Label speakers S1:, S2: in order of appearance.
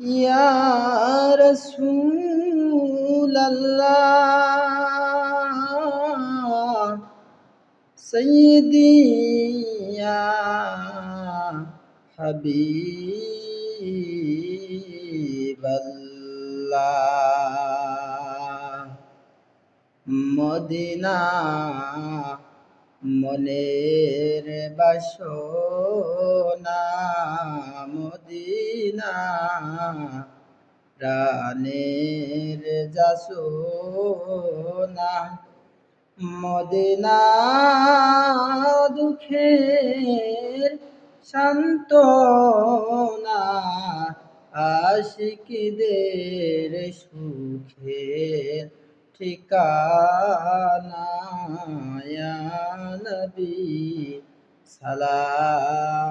S1: يا رسول الله سيدي يا حبيب الله Medina মনের বাসনা Medina প্রাণের যাসনা মদিনা দুঃখের সান্ত্বনা আশিকদের সুখের ঠিকানা নবী সালাম